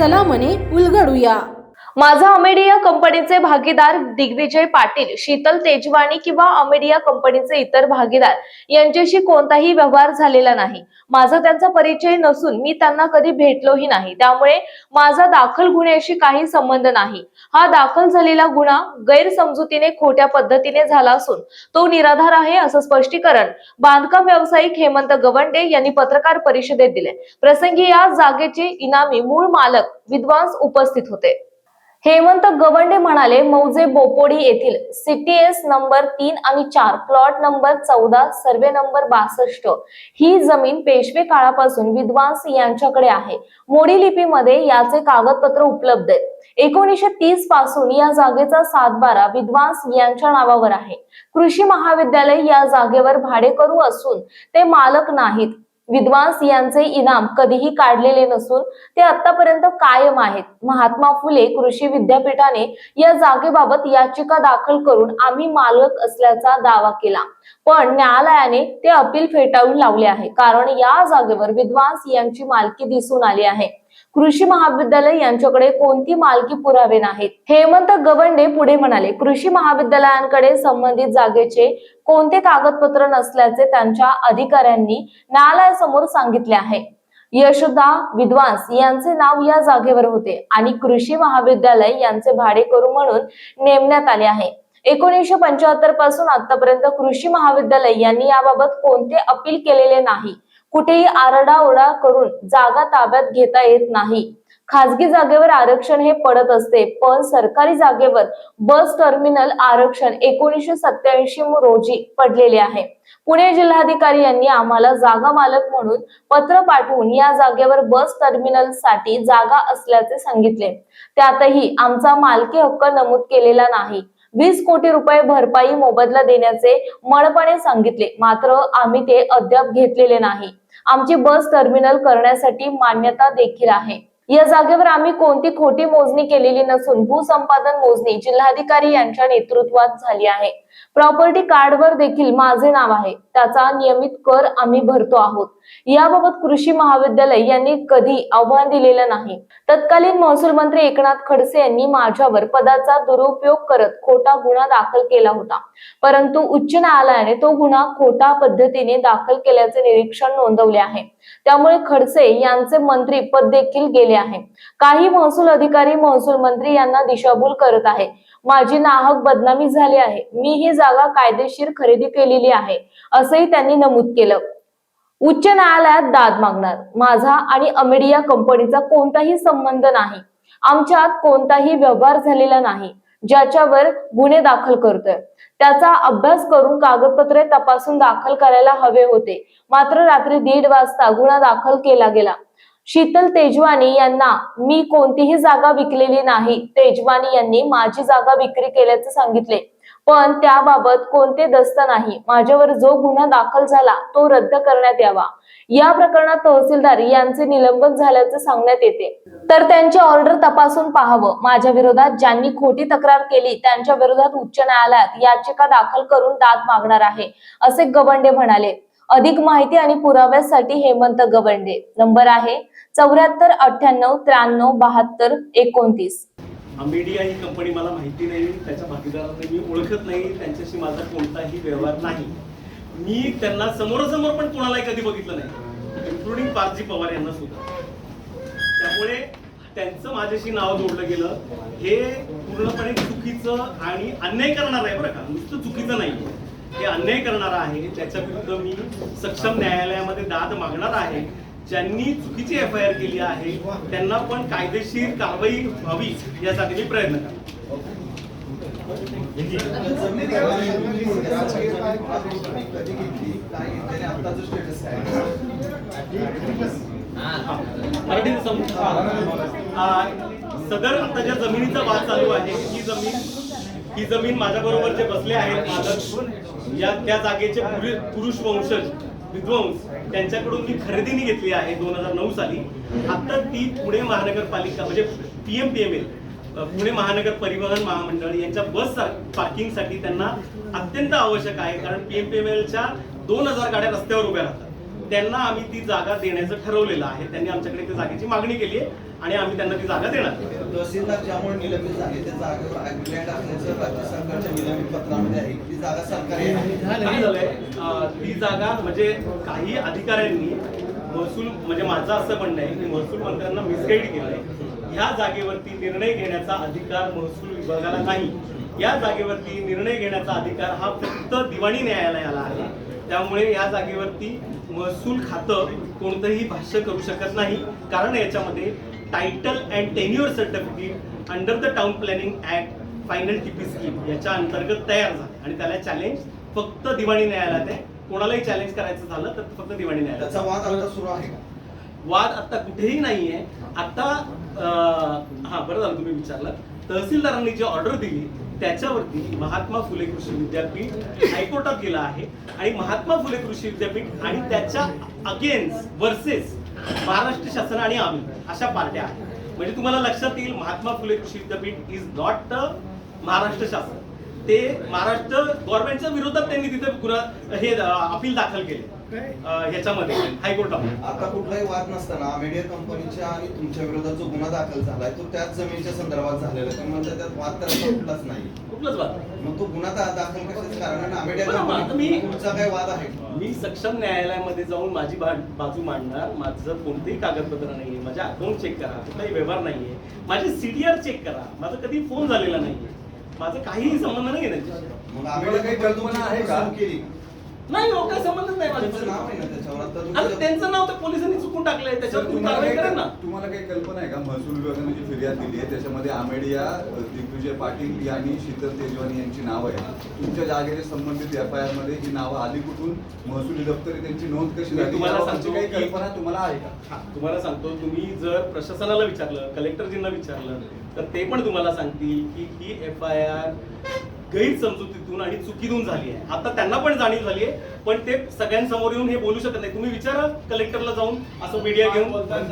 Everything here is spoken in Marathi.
चला मने उलगडूया. माझा अमेडिया कंपनीचे भागीदार दिग्विजय पाटील शीतल तेजवाणी किंवा अमेडिया कंपनीचे इतर भागीदार यांच्याशी कोणताही व्यवहार झालेला नाही. माझा त्यांचा परिचय नसून मी त्यांना कधी भेटलोही नाही. त्यामुळे माझा दाखल गुन्ह्याशी काही संबंध नाही. हा दाखल झालेला गुन्हा गैरसमजुतीने खोट्या पद्धतीने झाला असून तो निराधार आहे असं स्पष्टीकरण बांधकाम व्यावसायिक हेमंत गवंडे यांनी पत्रकार परिषदेत दिले. प्रसंगी या जागेचे इनामी मूळ मालक विद्वांस उपस्थित होते. हेमंत गवंडे म्हणाले मौजे बोपोडी येथील सीटीएस नंबर तीन आणि चार प्लॉट नंबर चौदा सर्वे नंबर बासष्ट ही जमीन पेशवे काळापासून विद्वांस यांच्याकडे आहे. मोडी लिपीमध्ये याचे कागदपत्र उपलब्ध आहेत. एकोणीसशे तीसपासून या जागेचा सातबारा विद्वांस यांच्या नावावर आहे. कृषी महाविद्यालय या जागेवर भाडेकरू असून ते मालक नाहीत. विद्वांस यांचे इनाम कधीही काढलेले नसून ते आतापर्यंत कायम आहेत. महात्मा फुले कृषी विद्यापीठाने या जागेबाबत याचिका दाखल करून आम्ही मालक असल्याचा दावा केला. पण न्यायालयाने ते अपील फेटाळून लावले आहे. कारण या जागेवर विद्वांस यांची मालकी दिसून आली आहे. कृषी महाविद्यालय यांच्याकडे कोणती मालकी पुरावे नाहीत? हेमंत गवंडे पुढे म्हणाले कृषी महाविद्यालयांकडे संबंधित जागेचे कोणते कागदपत्र नसल्याचे त्यांच्या अधिकाऱ्यांनी न्यायालयासमोर सांगितले आहे. यशोदा विद्वांस यांचे नाव या जागेवर होते आणि कृषी महाविद्यालय यांचे भाडेकरू म्हणून नेमण्यात आले आहे. एकोणीसशे पंच्याहत्तरपासून आतापर्यंत कृषी महाविद्यालय यांनी याबाबत कोणते अपील केलेले नाही. कुठेही आरडाओरडा करून जागा ताब्यात घेता येत नाही. खासगी जागेवर आरक्षण हे पडत असते पण सरकारी जागेवर बस टर्मिनल आरक्षण एकोणीसशे सत्याऐंशी रोजी पडलेले आहे. पुणे जिल्हाधिकारी यांनी आम्हाला जागा मालक म्हणून पत्र पाठवून या जागेवर बस टर्मिनलसाठी जागा असल्याचे सांगितले. त्यातही आमचा मालकी हक्क नमूद केलेला नाही. वीस कोटी रुपये भरपाई मोबदला देण्याचे मळपणे सांगितले. मात्र आम्ही ते अद्याप घेतलेले नाही. आमची बस टर्मिनल करण्यासाठी मान्यता देखील आहे. या जागेवर आम्ही कोणती खोटी मोजणी केलेली नसून भूसंपादन मोजणी जिल्हाधिकारी यांच्या नेतृत्वात झाली आहे. प्रॉपर्टी कार्डवर देखील माझे नाव आहे. त्याचा नियमित कर आम्ही भरतो आहोत. याबाबत कृषी महाविद्यालय यांनी कधी आव्हान दिलेलं नाही. तत्कालीन महसूल मंत्री एकनाथ खडसे यांनी माझ्यावर पदाचा दुरुपयोग करत खोटा गुन्हा दाखल केला होता. परंतु उच्च न्यायालयाने तो गुन्हा खोटा पद्धतीने दाखल केल्याचे निरीक्षण नोंदवले आहे. त्यामुळे खडसे यांचे मंत्री पद देखील गेले आहे. काही महसूल अधिकारी महसूल मंत्री यांना दिशाभूल करत आहे. माझी नाहक बदनामी झाली आहे. मी ही जागा कायदेशीर खरेदी केलेली आहे असंही त्यांनी नमूद केलं. उच्च न्यायालयात दाद मागणार. माझा आणि अमेडिया कंपनीचा कोणताही संबंध नाही. आमच्यात कोणताही व्यवहार झालेला नाही ज्याच्यावर गुन्हे दाखल करतोय. त्याचा अभ्यास करून कागदपत्रे तपासून दाखल करायला हवे होते. मात्र रात्री दीड वाजता गुन्हा दाखल केला गेला. शीतल तेजवानी यांना मी कोणतीही जागा विकलेली नाही. तेजवानी यांनी माझी जागा विक्री केल्याचे सांगितले. पण त्याबाबत कोणते दस्त नाही. माझ्यावर जो गुन्हा दाखल झाला तो रद्द करण्यात यावा. या प्रकरणात तहसीलदार यांचे निलंबन झाल्याचं सांगण्यात येते. तर त्यांची ऑर्डर तपासून पाहावं. माझ्या विरोधात ज्यांनी खोटी तक्रार केली त्यांच्या विरोधात उच्च न्यायालयात याचिका दाखल करून दाद मागणार आहे असे गवंडे म्हणाले. अधिक माहिती आणि पुराव्यासाठी हेमंत गवंडे. नंबर आहे चौऱ्याहत्तर अठ्ठ्याण्णव त्र्याण्णव बहात्तर एकोणतीस. मीडिया ही कंपनी मला माहिती नाही त्याच्या भागीदारांना मी ओळखत नाही त्यांच्याशी माझा कोणताही व्यवहार नाही. मी त्यांना समोरासमोर पण कोणालाही कधी बघितलं नाही इन्क्लुडिंग पारजी पवार यांना सुद्धा. त्यामुळे त्यांचं माझ्याशी नाव जोडलं गेलं. हे पूर्णपणे चुकीचं आणि अन्याय करणार आहे बरं का. नुसतं चुकीचं नाही. हे अन्याय करणार आहे. त्याच्या विरुद्ध मी सक्षम न्यायालयामध्ये दाद मागणार आहे. ज्यांनी चुकीची एफ आय आर केली आहे त्यांना पण कायदेशीर कारवाई व्हावी यासाठी मी प्रयत्न करतो. सदर आता ज्या जमिनीचा वाद चालू आहे ही जमीन ही जमीन माझ्या बरोबर जे बसले आहेत मालक या त्या जागेचे पुरुष वंशज विद्वंस त्यांच्याकडून मी खरेदीने घेतली आहे दोन हजार नऊ साली. आता ती पुणे महानगरपालिका म्हणजे P M P M L Pune महानगर परिवहन महामंडळ यांच्या बस पार्किंगसाठी त्यांना अत्यंत आवश्यक आहे. कारण पी एम पी एम एलच्या दोन हजार गाड्या रस्त्यावर उभ्या राहतात. त्यांना आम्ही ती जागा देण्याचं ठरवलेलं आहे. त्यांनी आमच्याकडे त्या जागेची मागणी केली आहे आणि आम्ही त्यांना ती जागा देणार तहसीलदार ज्यामुळे निलंबित झाले त्या जागेवर ऍग्रीलँड असल्याचं राज्य सरकारच्या निलंबित पत्रामध्ये आहे. ती जागा सरकारी काय झालंय? ती जागा म्हणजे काही अधिकाऱ्यांनी महसूल म्हणजे माझं असं म्हणणं आहे की महसूल मंत्र्यांना मिसगाईड केलंय. ह्या जागेवरती निर्णय घेण्याचा अधिकार महसूल विभागाला नाही. या जागेवरती निर्णय घेण्याचा अधिकार हा फक्त दिवाणी न्यायालयाला आहे. त्यामुळे या जागेवरती महसूल खातं कोणतंही भाष्य करू शकत नाही. कारण याच्यामध्ये title and tenure certificate under the town planning act final TP scheme याच्या अंतर्गत तयार झाले. आणि त्याला चॅलेंज फक्त दिवाणी न्यायालयात आहे. कोणालाही चॅलेंज करायचं झालं तर फक्त दिवाणी न्यायालयात. सुरू आहे वाद आता कुठेही नाहीये. आता हा बरं झालं तुम्ही विचारलं. तहसीलदारांनी जी ऑर्डर दिली त्याच्यावरती महात्मा फुले कृषी विद्यापीठ हायकोर्टात गेलं आहे. आणि महात्मा फुले कृषी विद्यापीठ आणि त्याच्या अगेन्स्ट वर्सेस महाराष्ट्र शासन आणि आम्ही अशा पार्ट्या आहेत. म्हणजे तुम्हाला लक्षात येईल महात्मा फुले कृषी विद्यापीठ इज नॉट द महाराष्ट्र शासन. ते महाराष्ट्र गव्हर्नमेंटच्या विरोधात त्यांनी तिथे गुन्हा हे अपील दाखल केले. ह्याच्यामध्ये हायकोर्टामध्ये आता कुठलाही वाद नसताना मीडिया कंपनीच्या आणि तुमच्या विरोधात जो गुन्हा दाखल झालाय तो त्याच जमिनीच्या संदर्भात झालेला आहे. म्हणता त्यात वाद करायचा कुठलाच नाही. कुठलंच बात नाही. मग तो गुन्हा दाखल कशाच कारण कंपनी पुढचा काही वाद आहे? मी सक्षम न्यायालयामध्ये जाऊन माझी बाजू मांडणार. माझं कोणतेही कागदपत्र नाहीये. माझे अकाउंट चेक करा. कुठलाही व्यवहार नाहीये. माझे सीडीआर चेक करा. माझा कधी फोन झालेला नाहीये. माझं काहीही संबंध नाही आहे त्यांच्याशी. मग आम्ही काही कल्पना आहे का? केली. नाही हो काही संबंधच नाही त्यांचं नाव आहे माझ्या ना त्याच्यावर आता त्यांचं नाव तर पोलिसांनी चुकून टाकलंय त्याच्यावर तुम्ही तुम्हाला कारवाई काही करा ना. तुम्हाला काही कल्पना आहे का? महसूल विभागाने जी फिर्याद दिली आहे त्याच्यामध्ये आमेडिया दिग्विजय पाटील आणि शीतल तेजवानी यांची नावं आहेत. तुमच्या जागेच्या संबंधित एफ आय आरमध्ये ही नावं आली कुठून? महसुली दप्तरी त्यांची नोंद कशी मी झाली? तुम्हाला याबाबतची सांगतो काही की- कल्पना तुम्हाला आहे का? हा, तुम्हाला सांगतो तुम्ही जर प्रशासनाला विचारलं कलेक्टरजींना विचारलं तर ते पण तुम्हाला सांगतील की ही एफ आय आर गैरसमजुतीतून आणि चुकीतून झाली आहे. आता त्यांना पण जाणीव झाली आहे पण ते सगळ्यांसमोर येऊन हे बोलू शकत नाही. तुम्ही विचारा कलेक्टरला जाऊन असं मीडिया घेऊन.